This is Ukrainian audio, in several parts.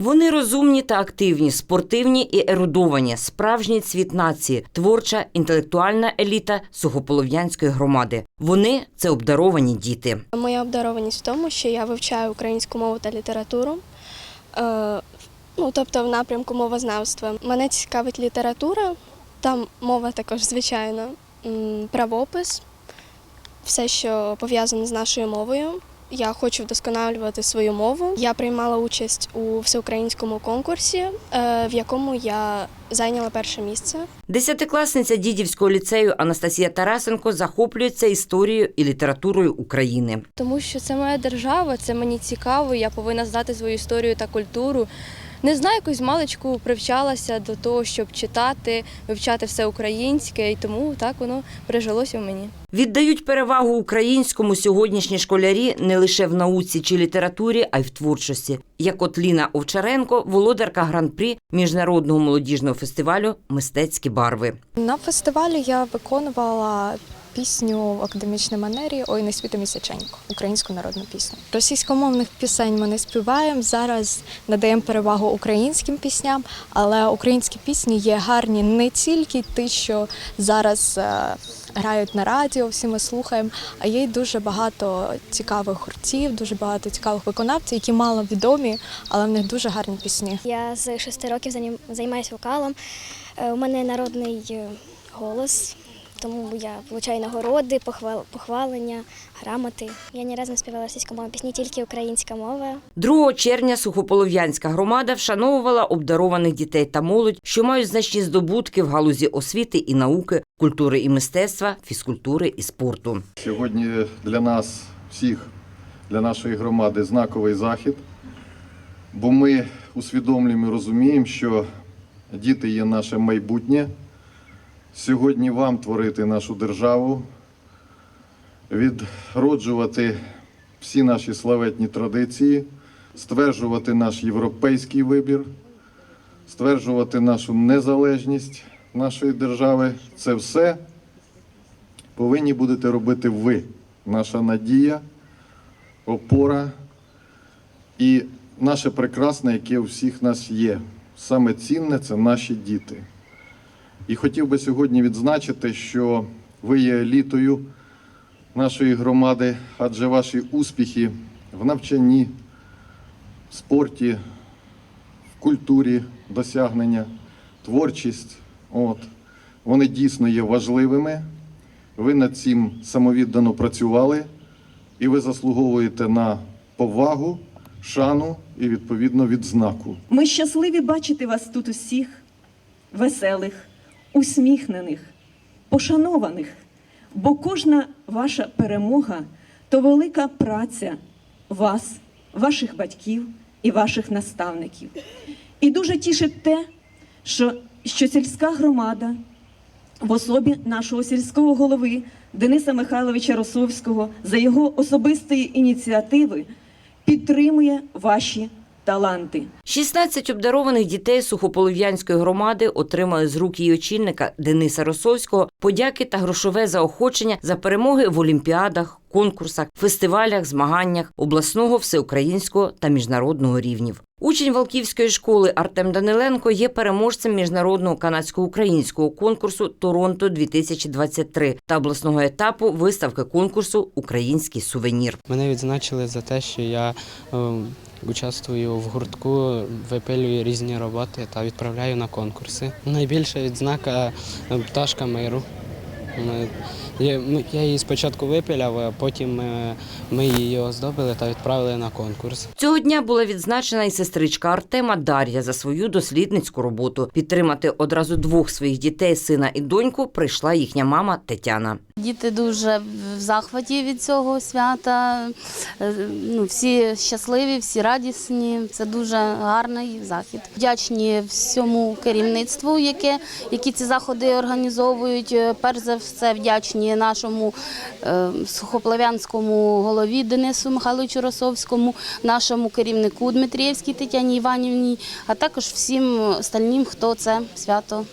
Вони розумні та активні, спортивні і ерудовані, справжній цвіт нації, творча інтелектуальна еліта сухополов'янської громади. Вони це обдаровані діти. Моя обдарованість в тому, що я вивчаю українську мову та літературу. Е, ну, тобто в напрямку мовознавства. Мене цікавить література, там мова також, звичайно, правопис, все, що пов'язане з нашою мовою. Я хочу вдосконалювати свою мову. Я приймала участь у всеукраїнському конкурсі, е, в якому я зайняла перше місце. Десятикласниця Дідівського ліцею Анастасія Тарасенко захоплюється історією і літературою України. Тому що це моя держава, це мені цікаво, я повинна знати свою історію та культуру. Не знаю, якось з маличку привчалася до того, щоб читати, вивчати все українське, і тому так воно прижилося в мені. Віддають перевагу українському сьогоднішні школярі не лише в науці чи літературі, а й в творчості. Як от Ліна Овчаренко, володарка гран-прі міжнародного молодіжного фестивалю Мистецькі барви. На фестивалі я виконувала пісню в академічній манері Ой, не світу місяченько, українську народну пісню. Російськомовних пісень ми не співаємо. Зараз надаємо перевагу українським пісням, але українські пісні є гарні не тільки ті, що зараз е, грають на радіо, всі ми слухаємо, а є й дуже багато цікавих гуртів, дуже багато цікавих виконавців, які мало відомі, але в них дуже гарні пісні. Я з шести років занім- займаюся вокалом. Е, У мене народний е, голос, тому я отримую нагороди, похвал- похвалення, грамоти. Я ні разу не співала російськомовні пісні, тільки українська мова. 2 червня сухополов'янська громада вшановувала обдарованих дітей та молодь, що мають значні здобутки в галузі освіти і науки, культури і мистецтва, фізкультури і спорту. Сьогодні для нас всіх, для нашої громади, знаковий захід, бо ми усвідомлюємо і розуміємо, що діти є наше майбутнє. Сьогодні вам творити нашу державу, відроджувати всі наші славетні традиції, стверджувати наш європейський вибір, стверджувати нашу незалежність нашої держави. Це все повинні будете робити ви, наша надія, опора і наше прекрасне, яке у всіх нас є. Саме цінне це наші діти. І хотів би сьогодні відзначити, що ви є елітою нашої громади, адже ваші успіхи в навчанні, в спорті, в культурі досягнення, творчість, от, вони дійсно є важливими. Ви над цим самовіддано працювали, і ви заслуговуєте на повагу, шану і відповідно відзнаку. Ми щасливі бачити вас тут усіх, веселих, усміхнених, пошанованих, бо кожна ваша перемога то велика праця вас, ваших батьків і ваших наставників. І дуже тішить те, що, що сільська громада в особі нашого сільського голови Дениса Михайловича Росовського за його особистої ініціативи підтримує ваші таланти. 16 обдарованих дітей сухополов'янської громади отримали з рук її очільника Дениса Росовського подяки та грошове заохочення за перемоги в олімпіадах, конкурсах, фестивалях, змаганнях обласного, всеукраїнського та міжнародного рівнів. Учень Валківської школи Артем Даниленко є переможцем міжнародного канадсько-українського конкурсу Торонто 2023 та обласного етапу виставки конкурсу Український сувенір. Мене відзначили за те, що я е, участвую в гуртку, випилюю різні роботи та відправляю на конкурси. Найбільша відзнака е, пташка миру. Ми- я- її спочатку випиляв, а потім е, ми її оздобили та відправили на конкурс. Цього дня була відзначена і сестричка Артема Дар'я за свою дослідницьку роботу. Підтримати одразу двох своїх дітей, сина і доньку, прийшла їхня мама Тетяна. Діти дуже в захваті від цього свята. Е, Ну, всі щасливі, всі радісні. Це дуже гарний захід. Вдячні всьому керівництву, яке які ці заходи організовують. Е, Перш за все, вдячні нашому е, сухоплавянському голові Денису Михайловичу Росовському, нашому керівнику Дмитрієвській Тетяні Іванівні, а також всім остальним, хто це свято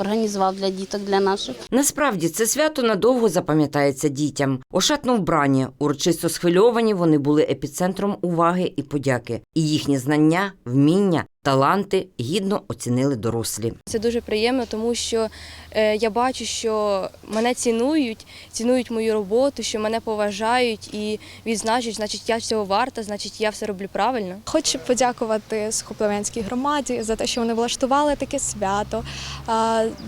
організував для діток, для наших. Насправді це свято надовго запам'ятається дітям. Ошатно вбрані, урочисто схвильовані вони були епіцентром уваги і подяки. І їхні знання, вміння, таланти гідно оцінили дорослі. Це дуже приємно, тому що е, я бачу, що мене цінують, цінують мою роботу, що мене поважають і відзначують, значить, я цього варта, значить, я все роблю правильно. Хочу подякувати Сухоплевенській громаді за те, що вони влаштували таке свято,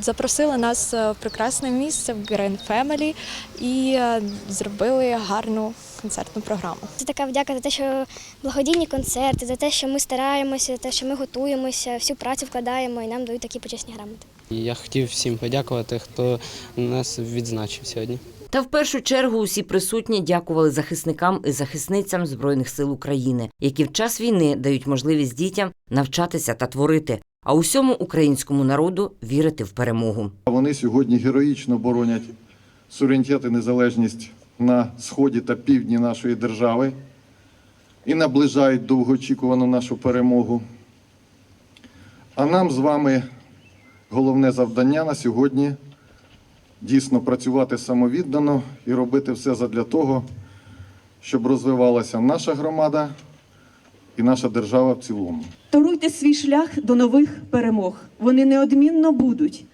запросили нас в прекрасне місце в Green Family і е, зробили гарну концертну програму. Це така вдяка за те, що благодійні концерти, за те, що ми стараємося, за те, що ми готуємося, всю працю вкладаємо і нам дають такі почесні грамоти. Я хотів всім подякувати, хто нас відзначив сьогодні. Та в першу чергу усі присутні дякували захисникам і захисницям Збройних сил України, які в час війни дають можливість дітям навчатися та творити, а усьому українському народу вірити в перемогу. Вони сьогодні героїчно боронять суверенітет і незалежність на сході та півдні нашої держави і наближають довгоочікувану нашу перемогу. А нам з вами головне завдання на сьогодні дійсно працювати самовіддано і робити все задля того, щоб розвивалася наша громада і наша держава в цілому. Торуйте свій шлях до нових перемог. Вони неодмінно будуть.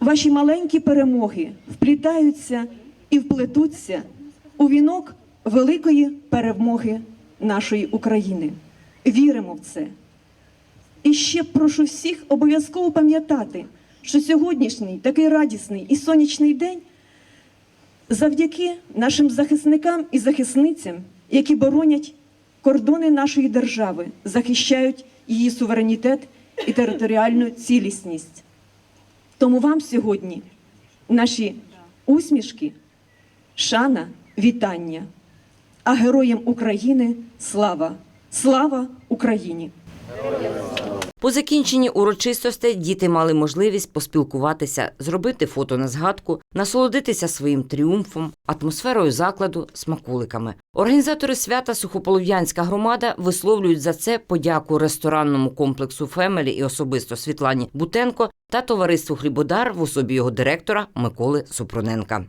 Ваші маленькі перемоги вплітаються і вплетуться у вінок великої перемоги нашої України. Віримо в це. І ще прошу всіх обов'язково пам'ятати, що сьогоднішній такий радісний і сонячний день завдяки нашим захисникам і захисницям, які боронять кордони нашої держави, захищають її суверенітет і територіальну цілісність. Тому вам сьогодні наші усмішки, шана, вітання. А героям України слава! Слава Україні! По закінченні урочистостей діти мали можливість поспілкуватися, зробити фото на згадку, насолодитися своїм тріумфом, атмосферою закладу, смаколиками. Організатори свята Сухополов'янська громада висловлюють за це подяку ресторанному комплексу Фемелі і особисто Світлані Бутенко та товариству Хлібодар в особі його директора Миколи Супроненка.